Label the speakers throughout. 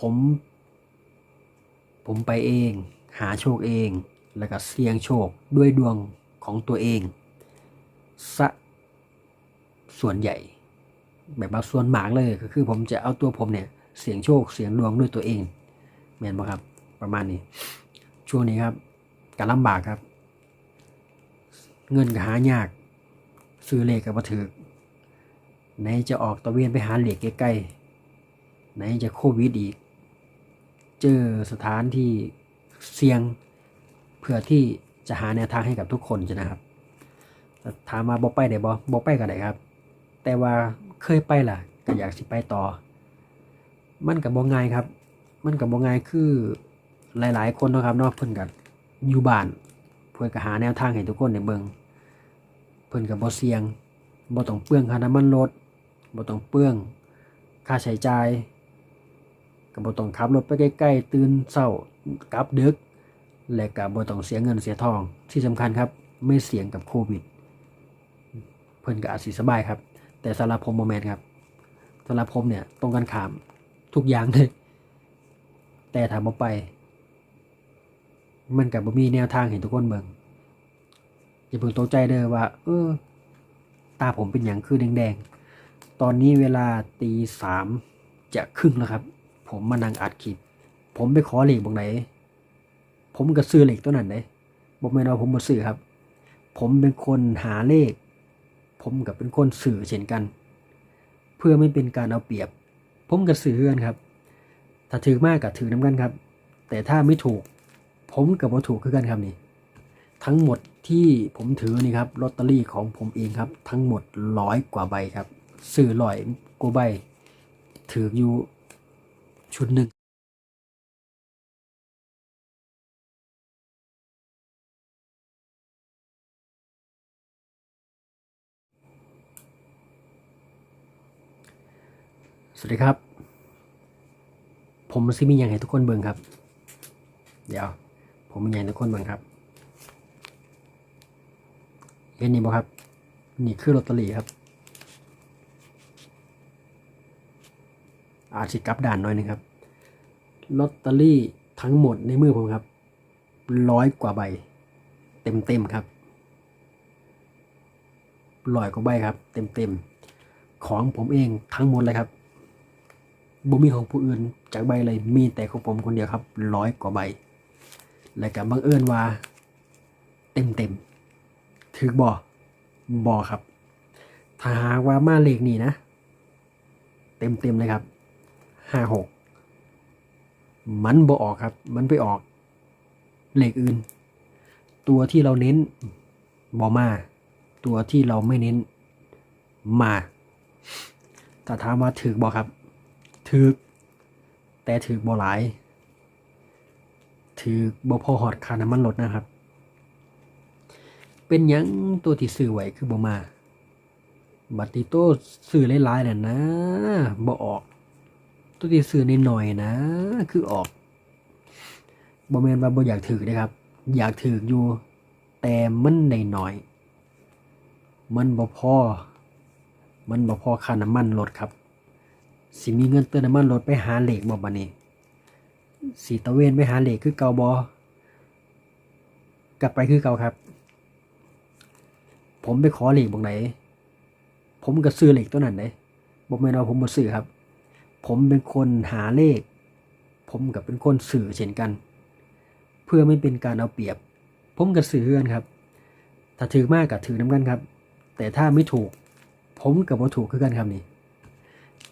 Speaker 1: ผม ผมไปเอง หาโชคเอง แล้วก็เสี่ยงโชคด้วยดวงของตัวเองซะส่วนใหญ่ แบบว่าส่วนมากเลยก็คือ ผมจะเอาตัวผมเนี่ย เสี่ยงโชคเสี่ยงดวงด้วยตัวเองแม่นบ่ครับ ประมาณนี้ ช่วงนี้ครับการลำบากครับ เงินก็หายากซื้อเลขก็บ่ถือไหนจะออกตะเวนไปหาเหลขใกล้ๆไหนจะโควิดอีก เจอสถานที่เสี่ยงเพื่อที่จะหาแนวทางให้กับทุกคนใช่นะครับ ถามมาบ่ไปได้บ่บ่ไปก็ได้ครับ แต่ว่าเคยไปล่ะก็อยากสิไปต่อ มันกับบ่ง่ายครับ มันกับบ่ง่ายคือหลาย ๆ คนนะครับนาะเพิ่อนก็อยู่บ้านเพิ่อนก็หาแนวทางให้ทุกคนได้เบิงเพิ่อนก็บ่เสี่ยงบ่ต้องเปลืองค่าน้ำมันรถบ่ต้องเปลืองค่าใช้จ่าย ก็บ่ต้องขับรถไปใกล้ๆตื่นเช้ากลับดึก และก็บ่ต้องเสียเงินเสียทอง ที่สำคัญครับ ไม่เสี่ยงกับโควิด เพิ่นก็อาจสิสบายครับ แต่สำหรับผมบ่แม่นครับสำหรับผมเนี่ยตรงกันข้ามทุกอย่างเลย แต่ถ้าบ่ไป มันก็บ่มีแนวทางให้ทุกคนเบิงอย่าเพิ่งตกใจเด้อว่า เออ ตาผมเป็นหยังคือแดงๆ ตอนนี้เวลาตีสามจะครึ่งแล้วครับ ผมมานั่งอัดคลิป ผมไปขอเหลขบางไหน ผมก็ซื้อเหลขตัวนั้นเด้บ่แม่นว่าผมบ่ซื้อครับ ผมเป็นคนหาเลข ผมกับเป็นคนสื่อเช่นกัน เพื่อไม่เป็นการเอาเปรียบ ผมก็สื่อกันครับ ถ้าถือมากกับถือน้ำกันครับ แต่ถ้าไม่ถูก ผมกับบ่ถูกคือกันครับนี่ ทั้งหมดที่ผมถือนี่ครับลอตเตอรี่ของผมเองครับ ทั้งหมดร้อยกว่าใบครับซื้อร้อยกว่าใบถืออยู่ ชุดหนึ่งสวัสดีครับ ผมซิมีอย่างให้ทุกคนเบิ่งครับ เดี๋ยว ผมมีอย่างทุกคนเบิ่งครับเห็นนี่บ่ครับ นี่คือลอตเตอรี่ครับ อาจสิกลับด่านหน่อยหนึงครับ ลอตเตอรี่ทั้งหมดในมือผมครับร้อยกว่าใบ เต็มเต็มครับร้อยกว่าใบครับ เต็มเต็มของผมเองทั้งหมดเลยครับบ่มีของผู้อื่นจากใบเลยมีแต่ของผมคนเดียวครับร้อยกว่าใบ และก็บังเอิญว่า เต็มเต็มถือบ่บ่ครับ ถ้าหากว่ามาเลขนี่นะ เต็มเต็มเลยครับห้าหก มันบ่ออกครับ มันไปออกเลขอื่น ตัวที่เราเน้นบ่มา ตัวที่เราไม่เน้นมาถ้าถามว่าถือบ่ครับถือแต่ถือบ่หลาย ถือบ่พอหอดคาน้ำมันรถนะครับ เป็นยังตัวที่ซื้อไหวคือบ่มา บัตรที่โตซื้อหลายๆน่ะนะบ่ออก ตัวที่ซื้อน้อยนะ คือออกบ่แม่นว่าบ่อยากถือนะครับ อยากถืออยู่ แต่มันได้น้อย มันบ่พอมันบ่พอค่าน้ำมันรถครับ สิมีเงินเติมน้ำมันรถไปหาเหล็กบ่บัดนี้สีตะเวนไปหาเหล็กคือเกาบ่กลับไปคือเกาครับ ผมไปขอเหล็กบางไหน ผมก็ซื้อเหล็กตัวนั้นเด้บ่แม่นว่าผมบ่ซื้อครับ ผมเป็นคนหาเลข ผมกับเป็นคนสื่อเช่นกัน เพื่อไม่เป็นการเอาเปรียบ ผมก็สื่อกันครับ ถ้าถือมากกับถือน้ำกันครับ แต่ถ้าไม่ถูก ผมกับบ่ถูกคือกันครับนี่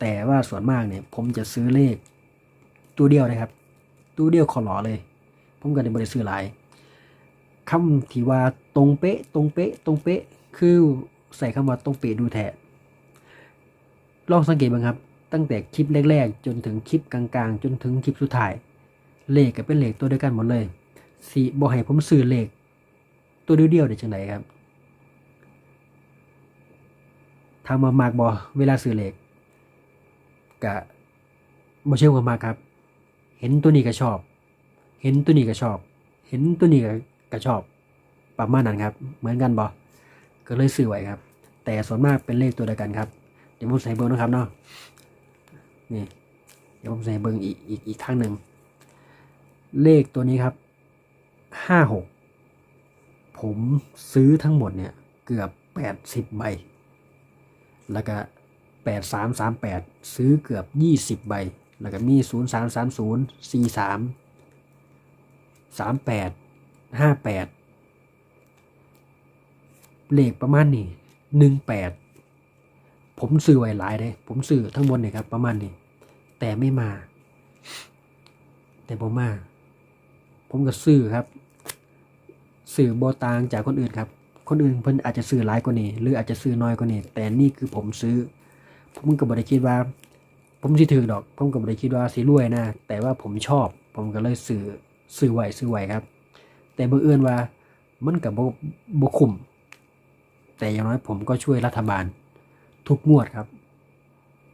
Speaker 1: แต่ว่าส่วนมากเนี่ย ผมจะซื้อเลข ตัวเดียวนะครับ ตัวเดียวขอหลอเลย ผมก็ได้บริซื้อหลายคำที่ว่าตรงเป๊ะ ตรงเป๊ะ ตรงเป๊ะ คือใส่คำว่าตรงเป๊ะดูแท้ลองสังเกตบ้างครับ ตั้งแต่คลิปแรกๆ จนถึงคลิปกลางๆ จนถึงคลิปสุดท้าย เลขก็เป็นเลขตัวเดียวกันหมดเลยสีบอให้ผมซื้อเลข ตัวเดียวๆได้จังไดครับทางมามากบอเวลาซื้อเลขกะบ่เชื่อว่ามากครับ เห็นตัวนี้ก็ชอบ เห็นตัวนี้ก็ชอบ เห็นตัวนี้ก็ก็ชอบ ประมาณนั้นครับ เหมือนกันบอก็เลยซื้อไว้ครับ แต่ส่วนมากเป็นเลขตัวเดียวกันครับ เดี๋ยวผมใส่เบอร์นะครับเนาะ นี่เดี๋ยวผมใส่เบิ่งอีกอีกอีกครั้งหนึ่ง เลขตัวนี้ครับห้าหกผมซื้อทั้งหมดเนี่ยเกือบแปดสิบใบ แล้วก็แปดสามสามแปดซื้อเกือบยี่สิบใบ แล้วก็มีศูนย์สามสามศูนย์สี่สามสามแปดห้าแปดเลขประมาณนี้หนึ่งแปด ผมซื้อไว้หลายเลยผมซื้อทั้งหมดเนี่ยครับ ประมาณนี้ แต่ไม่มา แต่ผมมา ผมก็ซื้อครับซื้อโบตางจากคนอื่นครับ คนอื่นเพิ่นอาจจะซื้อหลายกว่านี้ หรืออาจจะซื้อน้อยกว่านี้ แต่นี่คือผมซื้อ ผมก็บ่ได้คิดว่า ผมสิถือดอก ผมก็บ่ได้คิดว่าสิรวยนะ แต่ว่าผมชอบ ผมก็เลยซื้อซื้อไวซื้อไวครับ แต่บังเอิญว่ามันก็บ่บ่คุ้มแต่อย่างน้อยผมก็ช่วยรัฐบาล ทุกงวดครับ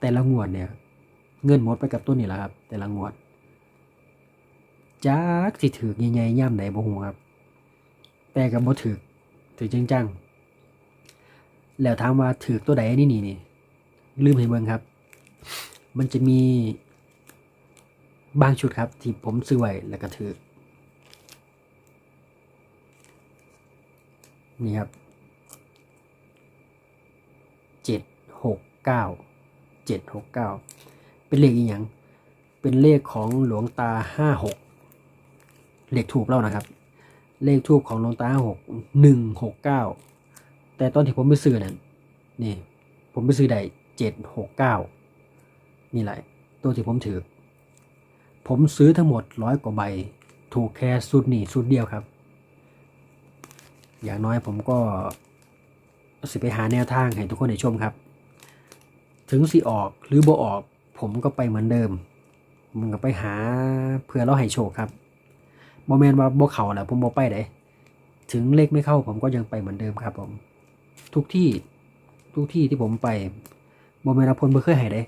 Speaker 1: แต่ละงวดเนี่ย เงินหมดไปกับต้นนี่แหละครับ แต่ละงวดจักสิถือใหญ่ๆย่ำไหนบ่ฮู้ครับ แต่ก็บ่ถือถือจังๆแล้วถามว่าถือตัวใดนี่นี่นี่ลืมให้เบิ่งครับ มันจะมีบางชุดครับ ที่ผมซื้อไว้แล้วก็ถือนี่ครับเจ็ด เก้าเจ็ดหกเก้าเป็นเลขอีกอย่างเป็นเลขของหลวงตาห้าหกเลขถูกแล้วนะครับ เลขทูบของหลวงตาห้าหกหนึ่งหกเก้าแต่ตอนที่ผมไปซื้อนี่ยนี่ผมไปซื้อได้เจ็ดหกเก้านี่แหละ ตัวที่ผมถือ ผมซื้อทั้งหมดร้อยกว่าใบ ถูกแค่สุดนี่สุดเดียวครับ อย่างน้อยผมก็สิไปหาแนวทางให้ทุกคนได้ชมครับ ถึงสิออกหรือบ่ออก ผมก็ไปเหมือนเดิมมันก็ไปหาเพื่อเราให้โชคครับโมเมนว่าบ่เขาแหละผมบ่ไปได้ถึงเลขไม่เข้าผมก็ยังไปเหมือนเดิมครับ ผม ทุกที่ทุกที่ที่ผมไปโมเมนว่าเพิ่นบ่เคยให้ได้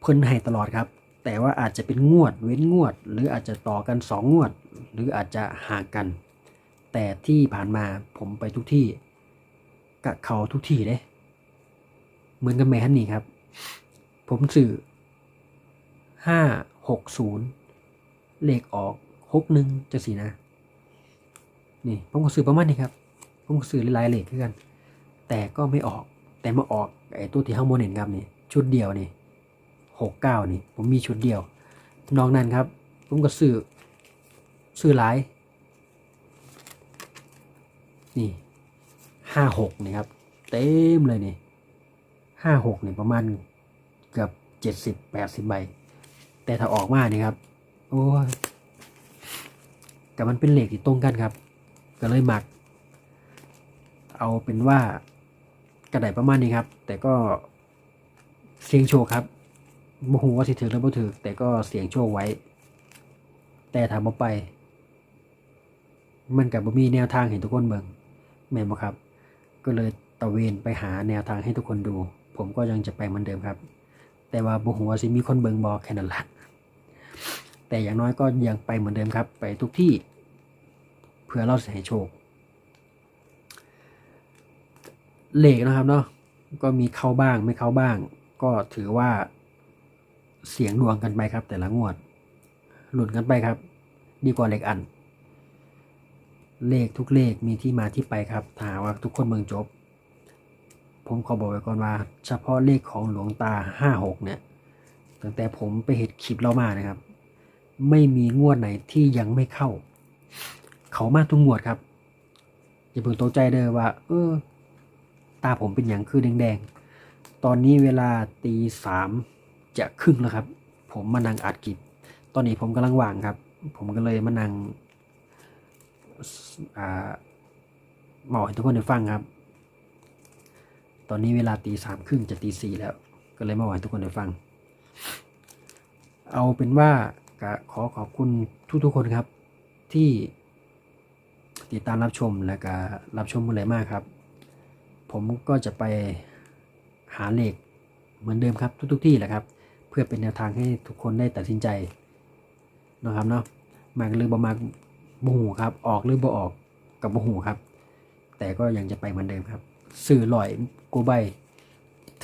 Speaker 1: เพิ่นให้ตลอดครับ แต่ว่าอาจจะเป็นงวด เว้นงวด หรืออาจจะต่อกันสองงวด หรืออาจจะห่างกัน แต่ที่ผ่านมาผมไปทุกที่กะเขาทุกที่เลยเหมือนกับแม่ฮันนี่ครับ ผมสื่อห้าหกศูนย์เลขออกหกหนึ่งจะสีนะ นี่ผมก็ซื้อประมาณนี้ครับ ผมก็ซื้อหลายเลขคือกัน แต่ก็ไม่ออกแต่มาออกไอ้ตัวที่ข้างบนเห็นครับนี่ชุดเดียวนี่หกเก้านี่ ผมมีชุดเดียวนอกนั้นครับ ผมก็ซื้อซื้อหลายนี่ห้าหกนี่ครับ เต็มเลยนี่ ห้าหกเนี่ยประมาณเกือบเจ็ดสิบแปดสิบใบ แต่ถ้าออกมาเนี่ยครับ โอ้ยกับมันเป็นเหล็กที่ตรงกันครับ ก็เลยหมัก เอาเป็นว่ากระไดประมาณนี้ครับ แต่ก็เสียงโชว์ครับบ่ฮู้ว่าสิถือหรือบ่ถือแต่ก็เสียงโชว์ไว้ แต่ถามบ่ไป มันกับบ่มีแนวทางให้ทุกคนเบิ่งแม่นบ่ครับ ก็เลยตะเวนไปหาแนวทางให้ทุกคนดู ผมก็ยังจะไปเหมือนเดิมครับ แต่ว่าบ่ฮู้ว่าสิมีคนเบิงบ่แค่นั้นละแต่อย่างน้อยก็ยังไปเหมือนเดิมครับ ไปทุกที่เพื่อเราจะให้โชคเลขนะครับเนาะก็มีเข้าบ้างไม่เข้าบ้าง ก็ถือว่าเสียงดวงกันไปครับ แต่ละงวด หลุดกันไปครับ ดีกว่าเลขอัน เลขทุกเลขมีที่มาที่ไปครับถาหากว่าทุกคนเมืองจบ ผมขอบอกไว้ก่อนว่า เฉพาะเลขของหลวงตาห้าหกเนี่ย ตั้งแต่ผมไปเห็นคลิปเรามานะครับ ไม่มีงวดไหนที่ยังไม่เข้า เขามาทุกงวดครับ อย่าเพิ่งตกใจเด้อว่า เออ ตาผมเป็นอย่างคือแดงๆ ตอนนี้เวลาตีสามจะครึ่งแล้วครับ ผมมานั่งอัดคลิป ตอนนี้ผมกำลังว่างครับ ผมก็เลยมานั่งอ่าบอกให้ทุกคนได้ฟังครับ อนนี้เวลาตีสามครึ่งจะตีสี่แล้ว ก็เลยมาบอกให้ทุกคนได้ฟัง เอาเป็นว่าขอขอบคุณทุกๆคนครับ ที่ติดตามรับชมและก็รับชมกันเลยมากครับ ผมก็จะไปหาเลขเหมือนเดิมครับ ทุกๆที่แหละครับ เพื่อเป็นแนวทางให้ทุกคนได้ตัดสินใจนะครับเนาะมากหรือบ่มากบ่หูครับ ออกหรือบ่ออกกับบ่หูครับ แต่ก็ยังจะไปเหมือนเดิมครับ สื่อลอยโกใบ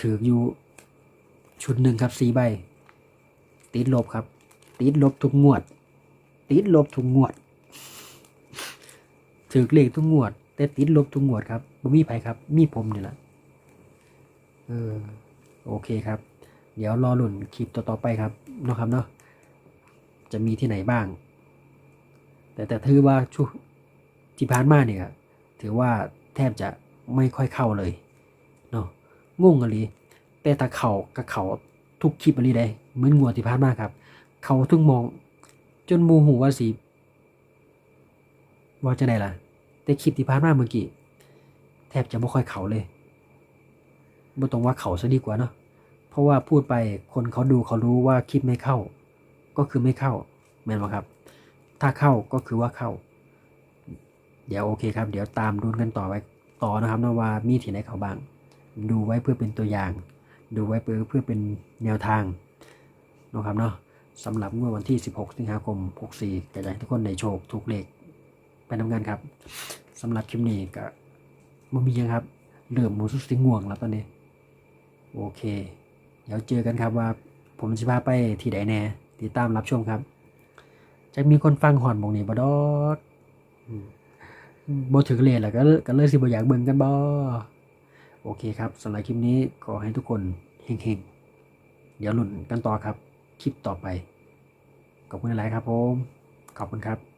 Speaker 1: ถืออยู่ชุดหนึ่งครับสีใบ ติดลบครับ ติดลบทุกงวด ติดลบทุกงวด ถือเลขทุกงวด แต่ติดลบทุกงวดครับบ่มีไผครับ มีผมนี่แหละเออโอเคครับ เดี๋ยวรอลุ่นคลิปต่อๆไปครับเนาะครับเนาะจะมีที่ไหนบ้าง แต่แต่ถือว่าช่วงที่ผ่านมาเนี่ยถือว่าแทบจะ ไม่ค่อยเข้าเลยเนาะงงอะไรแต่ถ้าเขากับเขาทุกคลิปอะไรได้เหมือนงวดที่ผ่านมากครับ เขาถึงมอง จนมูหูว่าสีว่าจะไหนล่ะ แต่คลิปที่ผ่านมากเมื่อกี้แทบจะไม่ค่อยเขาเลยไม่ต้องว่าเขาซะดีกว่าเนาะเพราะว่าพูดไปคนเขาดูเขารู้ว่าคลิปไม่เข้า ก็คือไม่เข้าแม่นไหมครับ ถ้าเข้าก็คือว่าเข้า เดี๋ยวโอเคครับ เดี๋ยวตามดูกันต่อไป ต่อนะครับนะว่ามีที่ไหนเขาบ้าง ดูไว้เพื่อเป็นตัวอย่าง ดูไว้เพื่อเพื่อเป็นแนวทางนะครับเนาะสำหรับงวดวันที่ 16 สิงหาคม 64ก็อยากให้ทุกคนได้โชคทุกเลขไปทำงานครับสำหรับคลิปนี้ก็มันมียังครับเริ่มมูสุสิง่วงแล้วตอนนี้ โอเค เดี๋ยวเจอกันครับว่า ผมจะพาไปที่ใดแน่ติดตามรับชมครับ จะมีคนฟังหอนบงนี้บดอกอืม บ่ถึงเลยแหละก็ก็เลยสิบ่อยากเบิ่งกันบ่โอเคครับสำหรับคลิปนี้ขอให้ทุกคนเฮงๆ เดี๋ยวลุ้นกันต่อครับ คลิปต่อไป ขอบคุณหลายครับผม ขอบคุณครับ